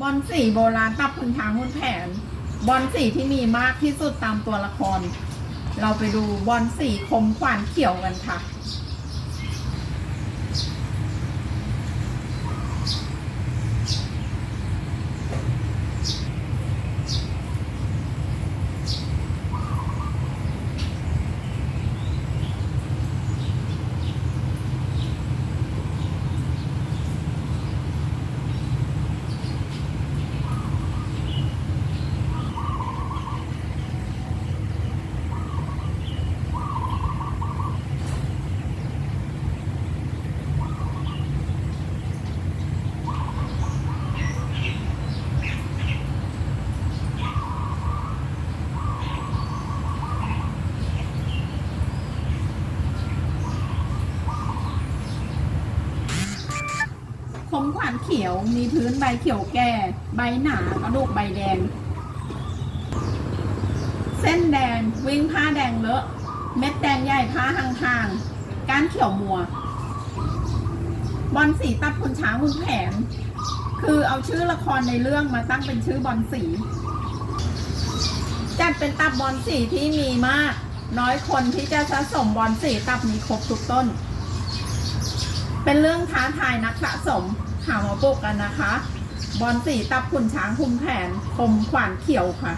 บอลสีโบราณตับคุณช้างหุ้นแผน บอลสีที่มีมากที่สุดตามตัวละคร เราไปดูบอลสีคมขวานเขียวกันค่ะ คมขวานเขียว มีพื้นใบเขียวแก่ ใบหนากระดูกใบแดง เส้นแดงวิ่งผ้าแดงเลอะ เม็ดแดงใหญ่ผ้าห่างๆก้านเขียวมัว บอลสีตับคุณช้างคุณแผน คือเอาชื่อละครในเรื่องมาตั้งเป็นชื่อบอลสี จัดเป็นตับบอลสีที่มีมาก น้อยคนที่จะสะสมบอลสีตับนี้ครบทุกต้น เป็นเรื่องท้าทายนักสะสมข่าวมาปกกันนะคะ บอลสีตับขุนช้างคุมแผนคมขวานเขียวค่ะ